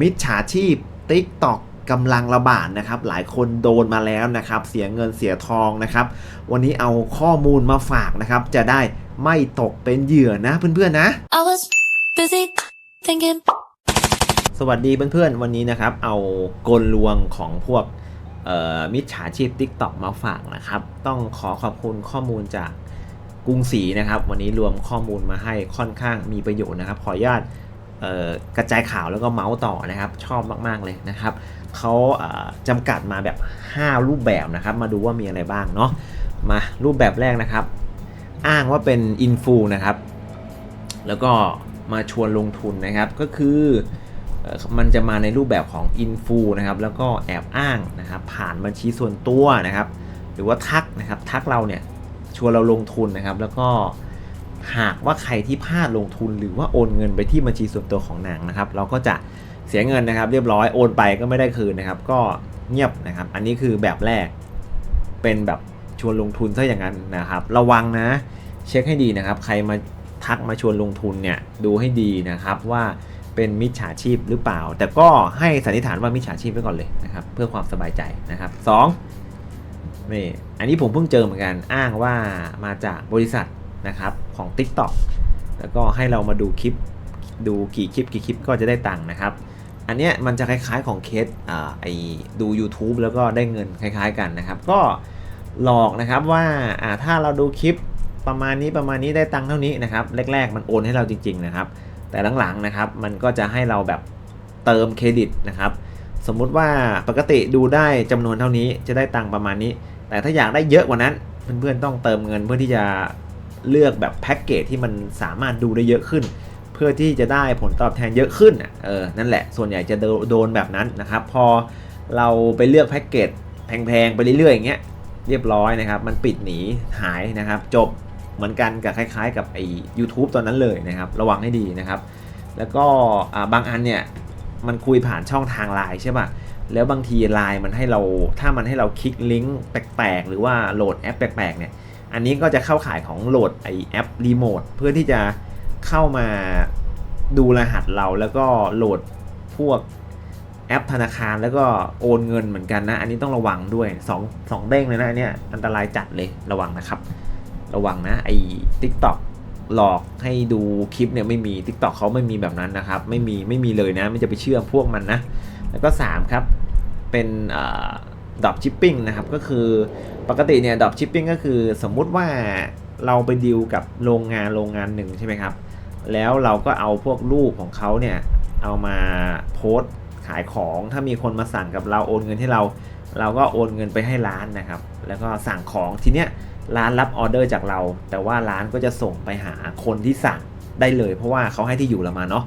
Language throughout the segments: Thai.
มิจฉาชีพ TikTok กำลังระบาดนะครับ หลายคนโดนมาแล้วนะครับ เสียเงินเสียทองนะครับ วันนี้เอาข้อมูลมาฝากนะครับ จะได้ไม่ตกเป็นเหยื่อนะเพื่อนๆนะ I was busy thinking. สวัสดีเพื่อนๆ วันนี้นะครับ เอากลลวงของพวกเอ่อมิจฉาชีพ TikTok มาฝากนะครับ ต้องขอขอบคุณข้อมูลจากกรุงศรีนะครับ วันนี้รวมข้อมูลมาให้ค่อนข้างมีประโยชน์นะครับ ขออนุญาตเอ่อ กระจายข่าวแล้วก็เมาส์ต่อนะครับ ชอบมากๆเลยนะครับเขาจำกัดมาแบบ 5 รูปแบบนะครับ มาดูว่ามีอะไรบ้างเนาะมารูปแบบแรกนะครับ อ้างว่าเป็นอินฟูนะครับ แล้วก็มาชวนลงทุนนะครับก็คืออมันจะมาในรูปแบบของอินฟูนะครับแล้วก็แอบอ้างนะครับ ผ่านบัญชีส่วนตัวนะครับ หรือว่าทักนะครับ ทักเราเนี่ยชวนเราลงทุนนะครับ แล้วก็ หากว่าใครที่พลาดลงทุนหรือว่าโอนเงินไปที่บัญชีส่วนตัวของนางนะครับ เราก็จะเสียเงินนะครับ เรียบร้อยโอนไปก็ไม่ได้คืนนะครับ ก็เงียบนะครับ อันนี้คือแบบแรก เป็นแบบชวนลงทุนซะอย่างนั้นนะครับ ระวังนะ เช็คให้ดีนะครับ ใครมาทักมาชวนลงทุนเนี่ยดูให้ดีนะครับว่าเป็นมิจฉาชีพหรือเปล่า แต่ก็ให้สันนิษฐานว่ามิจฉาชีพไว้ก่อนเลยนะครับ เพื่อความสบายใจนะครับสองนี่อันนี้ผมเพิ่งเจอเหมือนกันอ้างว่ามาจากบริษัท นะครับของ TikTok แล้วก็ให้เรามาดูคลิปดูกี่คลิปกี่คลิปก็จะได้ตังค์นะครับ อันเนี้ยมันจะคล้ายๆของเคสอ่าไอดู YouTube แล้วก็ได้เงินคล้ายๆกันนะครับ ก็หลอกนะครับว่าอ่าถ้าเราดูคลิปประมาณนี้ประมาณนี้ได้ตังค์เท่านี้นะครับแรกๆ มันโอนให้เราจริง ๆนะครับ แต่หลังๆนะครับมันก็จะให้เราแบบเติมเครดิตนะครับ สมมุติว่าปกติดูได้จำนวนเท่านี้จะได้ตังค์ประมาณนี้ แต่ถ้าอยากได้เยอะกว่านั้นเพื่อนๆต้องเติมเงินเพื่อที่จะ เลือกแบบแพ็กเกจที่มันสามารถดูได้เยอะขึ้น เพื่อที่จะได้ผลตอบแทนเยอะขึ้นเออนั่นแหละส่วนใหญ่จะโดนแบบนั้นนะครับ พอเราไปเลือกแพ็กเกจแพงๆไปเรื่อยๆอย่างเงี้ยเรียบร้อยนะครับ มันปิดหนีหายนะครับ จบเหมือนกันกับคล้ายๆ กับไอ้ u t u b e ตอนนั้นเลยนะครับ ระวังให้ดีนะครับ แล้วก็บางอันเนี่ยมันคุยผ่านช่องทางไลน์ใช่ป่ะแล้วบางทีไลน์มันให้เราถ้ามันให้เราคลิกลิงก์แปลกๆ หรือว่าโหลดแอปแปลกๆเนี่ย อันนี้ก็จะเข้าข่ายของโหลดไอแอปรีโมทเพื่อที่จะเข้ามาดูรหัสเราแล้วก็โหลดพวกแอปธนาคารแล้วก็โอนเงินเหมือนกันนะ อันนี้ต้องระวังด้วย2องสองเด้งเลยนะอันเนี้ยอันตรายจัดเลยระวังนะครับ ระวังนะไอ้ TikTok หลอกให้ดูคลิปเนี่ยไม่มี TikTok เขาไม่มีแบบนั้นนะครับ ไม่มีไม่มีเลยนะ ไม่จะไปเชื่อพวกมันนะ แล้วก็ 3 ครับ เป็น ดอปชิปปิ้งนะครับก็คือปกติเนี่ยดอปชิปปิ้งก็คือสมมุติว่าเราไปดีลกับโรงงานโรงงานหนึ่งใช่ไหมครับ แล้วเราก็เอาพวกรูปของเขาเนี่ยเอามาโพสต์ขายของถ้ามีคนมาสั่งกับเราโอนเงินให้เรา เราก็โอนเงินไปให้ร้านนะครับ แล้วก็สั่งของทีเนี้ยร้านรับออเดอร์จากเรา แต่ว่าร้านก็จะส่งไปหาคนที่สั่งได้เลย เพราะว่าเขาให้ที่อยู่เรามาเนาะ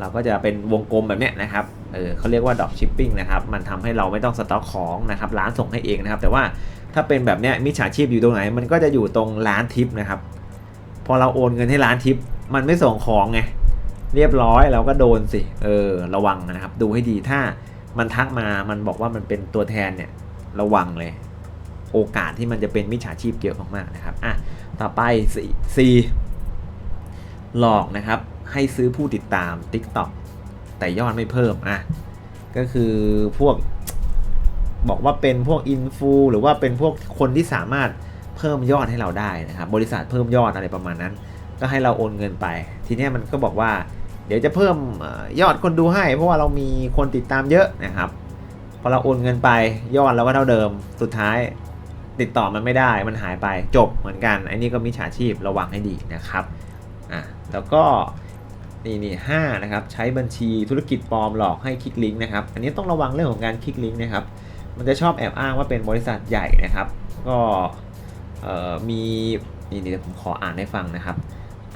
เราก็จะเป็นวงกลมแบบเนี้ยนะครับ เออเขาเรียกว่าด r อ p ชิปปิ้งนะครับ มันทำให้เราไม่ต้องสต็อกของนะครับ ร้านส่งให้เองนะครับ แต่ว่าถ้าเป็นแบบเนี้ยมิจฉาชีพอยู่ตรงไหน มันก็จะอยู่ตรงร้านทิปนะครับ พอเราโอนเงินให้ร้านทิป มันไม่ส่งของไง เรียบร้อยเราก็โดนสิ เออ ระวังนะครับ ดูให้ดี ถ้ามันทักมา มันบอกว่ามันเป็นตัวแทนเนี่ย ระวังเลย โอกาสที่มันจะเป็นมิจฉาชีพเยอะมากๆนะครับ อะ ต่อไป C หลอกนะครับ ให้ซื้อผู้ติดตาม TikTok แต่ยอดไม่เพิ่มอะก็คือพวกบอกว่าเป็นพวกอินฟูหรือว่าเป็นพวกคนที่สามารถเพิ่มยอดให้เราได้นะครับบริษัทเพิ่มยอดอะไรประมาณนั้น ก็ให้เราโอนเงินไป ทีนี้มันก็บอกว่า เดี๋ยวจะเพิ่มยอดคนดูให้ เพราะว่าเรามีคนติดตามเยอะนะครับพอเราโอนเงินไปยอดเราก็เท่าเดิม สุดท้ายติดต่อมันไม่ได้มันหายไปจบเหมือนกันอันนี้ก็มิจฉาชีพระวังให้ดีนะครับอะแล้วก็ นี่นี่ห้านะครับใช้บัญชีธุรกิจปลอมหลอกให้คลิกลิงก์นะครับอันนี้ต้องระวังเรื่องของการคลิกลิงก์นะครับมันจะชอบแอบอ้างว่าเป็นบริษัทใหญ่นะครับ ก็มีนี่นี่เดี๋ยวผมขออ่านให้ฟังนะครับ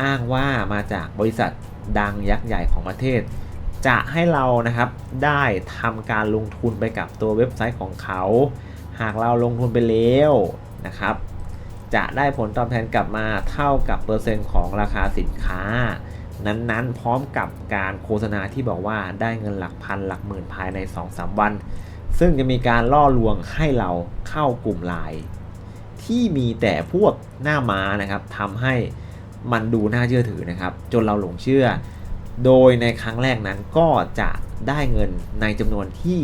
อ้างว่ามาจากบริษัทดังยักษ์ใหญ่ของประเทศ จะให้เรานะครับได้ทำการลงทุนไปกับตัวเว็บไซต์ของเขา หากเราลงทุนไปแล้วนะครับ จะได้ผลตอบแทนกลับมาเท่ากับเปอร์เซ็นต์ของราคาสินค้า นั้นๆ พร้อมกับการโฆษณาที่บอกว่าได้เงินหลักพันหลักหมื่นภายใน 2-3 วัน ซึ่งจะมีการล่อลวงให้เราเข้ากลุ่มไลน์ที่มีแต่พวกหน้าม้านะครับทำให้มันดูน่าเชื่อถือนะครับ จนเราหลงเชื่อ โดยในครั้งแรกนั้นก็จะได้เงินในจำนวนที่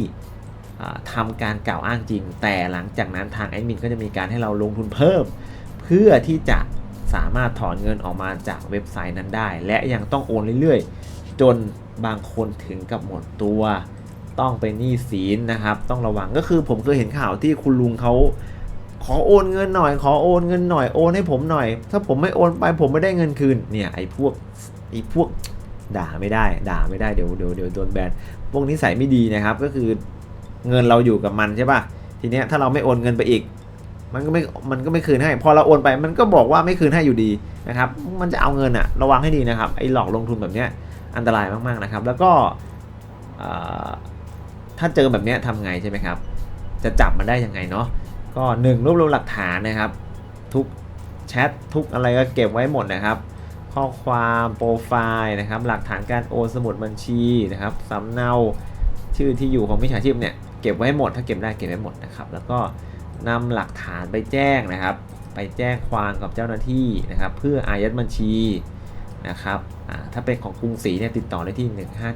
ทำการกล่าวอ้างจริง แต่หลังจากนั้นทางแอดมินก็จะมีการให้เราลงทุนเพิ่ม เพื่อที่จะ สามารถถอนเงินออกมาจากเว็บไซต์นั้นได้ และยังต้องโอนเรื่อยๆ จนบางคนถึงกับหมดตัว ต้องเป็นหนี้สินนะครับ ต้องระวังก็คือผมเคยเห็นข่าวที่คุณลุงเขาขอโอนเงินหน่อย ขอโอนเงินหน่อยโอนให้ผมหน่อย ถ้าผมไม่โอนไปผมไม่ได้เงินคืนเนี่ยไอ้พวกไอ้พวกด่าไม่ได้ ด่าไม่ได้เดี๋ยวเดี๋ยวเดี๋ยวโดนแบนพวกนิสัยไม่ดีนะครับก็คือเงินเราอยู่กับมันใช่ป่ะทีเนี้ยถ้าเราไม่โอนเงินไปอีก มันก็ไม่มันก็ไม่คืนให้ พอเราโอนไปมันก็บอกว่าไม่คืนให้อยู่ดีนะครับ มันจะเอาเงินอะระวังให้ดีนะครับไอ้หลอกลงทุนแบบเนี้ยอันตรายมากๆนะครับ แล้วก็ถ้าเจอแบบเนี้ยทำไงใช่ไหมครับ จะจับมันได้ยังไงเนาะก็หนึ่งรวบรวมหลักฐานนะครับ ทุกแชททุกอะไรก็เก็บไว้หมดนะครับ ข้อความโปรไฟล์นะครับ หลักฐานการโอนสมุดบัญชีนะครับสำเนาชื่อที่อยู่ของมิจฉาชีพเนี่ยเก็บไว้หมดถ้าเก็บได้เก็บไว้หมดนะครับ แล้วก็ นำหลักฐานไปแจ้งนะครับ ไปแจ้งความกับเจ้าหน้าที่นะครับ เพื่ออายัดบัญชีนะครับถ้าเป็นของกรุงศรีเนี่ยติดต่อได้ที่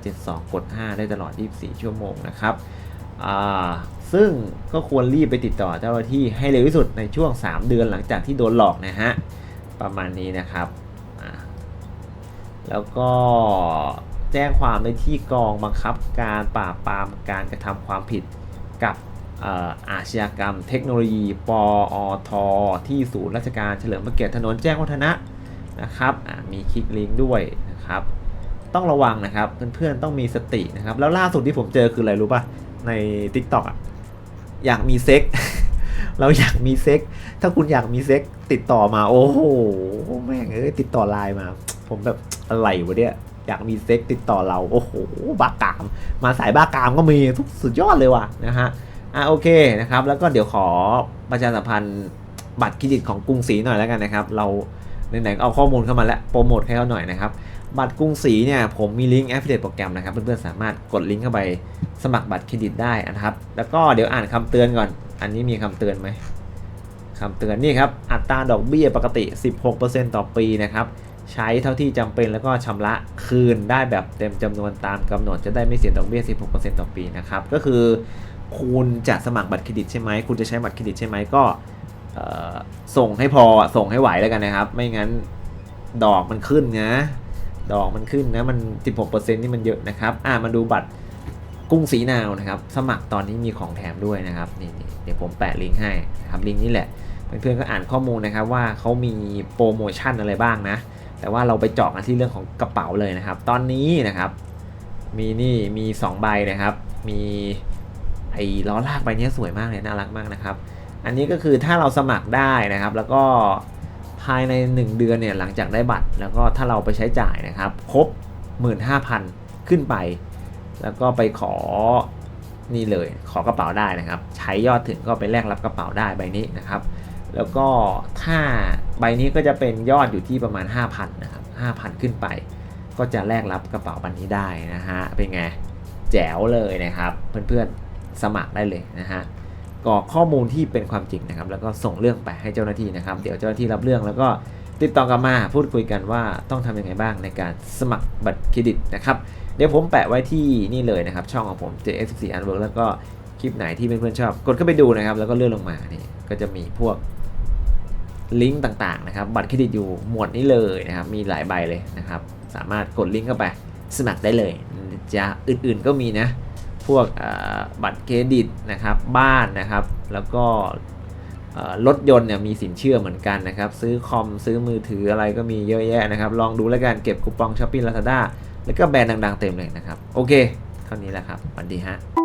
1572 กด 5 ได้ตลอด 24 ชั่วโมงนะครับซึ่งก็ควรรีบไปติดต่อเจ้าหน้าที่ให้เร็วที่สุดในช่วง 3 เดือนหลังจากที่โดนหลอกนะฮะประมาณนี้นะครับ แล้วก็แจ้งความในที่กองบังคับการปราบปรามการกระทำความผิดกับ อาชญากรรม เทคโนโลยี ปออทที่ศูนย์ราชการเฉลิมพระเกียรติถนนแจ้งวัฒนะนะครับมีคลิกลิงก์ด้วยนะครับต้องระวังนะครับเพื่อนๆต้องมีสตินะครับแล้วล่าสุดที่ผมเจอคืออะไรรู้ป่ะใน t i k t o อะอยากมีเซ็ก เราอยากมีเซ็ก ถ้าคุณอยากมีเซ็กติดต่อมา โอ้โหแม่งเอ้ยติดต่อไลน์มา ผมแบบอะไรวะเนี่ยอยากมีเซ็กติดต่อเรา โอ้โหบ้ากาม มาสายบ้ากามก็มีทุกสุดยอดเลยว่ะนะฮะ อะโอเคนะครับแล้วก็เดี๋ยวขอประชาสัมพันธ์บัตรเครดิตของกรุงศรีหน่อยแล้วกันนะครับ เราไหนๆเอาข้อมูลเข้ามาแล้วโปรโมทให้เขาหน่อยนะครับ บัตรกรุงศรีเนี่ยผมมีลิงก์แอปพลิเคชันโปรแกรมนะครับเพื่อนๆสามารถกดลิงก์เข้าไปสมัครบัตรเครดิตได้นะครับ แล้วก็เดี๋ยวอ่านคำเตือนก่อน อันนี้มีคำเตือนไหมคำเตือนนี่ครับอัตราดอกเบี้ยปกติ 16%ต่อปีนะครับใช้เท่าที่จำเป็นแล้วก็ชำระคืนได้แบบเต็มจำนวนตามกำหนดจะได้ไม่เสียดอกเบี้ย 16%ต่อปีนะครับก็คือ คุณจะสมัครบัตรเครดิตใช่ไหมคุณจะใช้บัตรเครดิตใช่ไหมก็ส่งให้พอส่งให้ไหวแล้วกันนะครับ ไม่งั้นดอกมันขึ้นนะดอกมันขึ้นนะมัน 16%นี่มันเยอะนะครับอ่ามาดูบัตรกรุงศรีนาวนะครับ สมัครตอนนี้มีของแถมด้วยนะครับนี่เดี๋ยวผมแปะลิงก์ให้นะครับลิงก์นี้แหละเพื่อนๆก็อ่านข้อมูลนะครับว่าเขามีโปรโมชั่นอะไรบ้างนะ แต่ว่าเราไปเจาะกันที่เรื่องของกระเป๋าเลยนะครับ ตอนนี้นะครับ มีนี่มี 2 ใบนะครับ มี ไอ้ล้อลากใบนี้สวยมากเลยน่ารักมากนะครับ อันนี้ก็คือถ้าเราสมัครได้นะครับ แล้วก็ภายใน 1 เดือนเนี่ยหลังจากได้บัตร แล้วก็ถ้าเราไปใช้จ่ายนะครับ ครบ 15,000 ขึ้นไป แล้วก็ไปขอนี่เลยขอกระเป๋าได้นะครับ ใช้ยอดถึงก็ไปแลกรับกระเป๋าได้ใบนี้นะครับ แล้วก็ถ้าใบนี้ก็จะเป็นยอดอยู่ที่ประมาณ 5,000นะครับ5,000 ขึ้นไป ก็จะแลกรับกระเป๋าใบันนี้ได้นะฮะเป็นไงแจ๋วเลยนะครับ เพื่อนๆ สมัครได้เลยนะฮะกรอกข้อมูลที่เป็นความจริงนะครับ แล้วก็ส่งเรื่องไปให้เจ้าหน้าที่นะครับ เดี๋ยวเจ้าหน้าที่รับเรื่องแล้วก็ติดต่อกลับมาพูดคุยกันว่าต้องทำยังไงบ้างในการสมัครบัตรเครดิตนะครับ เดี๋ยวผมแปะไว้ที่นี่เลยนะครับ ช่องของผม JS14 Unwork แล้วก็คลิปไหนที่เพื่อนๆชอบ กดเข้าไปดูนะครับ แล้วก็เลื่อนลงมานี่ก็จะมีพวกลิงก์ต่างๆนะครับ บัตรเครดิตอยู่หมวดนี้เลยนะครับ มีหลายใบเลยนะครับ สามารถกดลิงก์เข้าไปสมัครได้เลยจะอื่นๆก็มีนะ พวกบัตรเครดิตนะครับบ้านนะครับ แล้วก็รถยนต์เนี่ยมีสินเชื่อเหมือนกันนะครับ ซื้อคอมซื้อมือถืออะไรก็มีเยอะแยะนะครับ ลองดูแล้วกันเก็บคูปองช้อปปิ้งลาซาด้าแล้วก็แบรนด์ดังๆเต็มเลยนะครับ โอเค เท่านี้แหละครับสวัสดีฮะ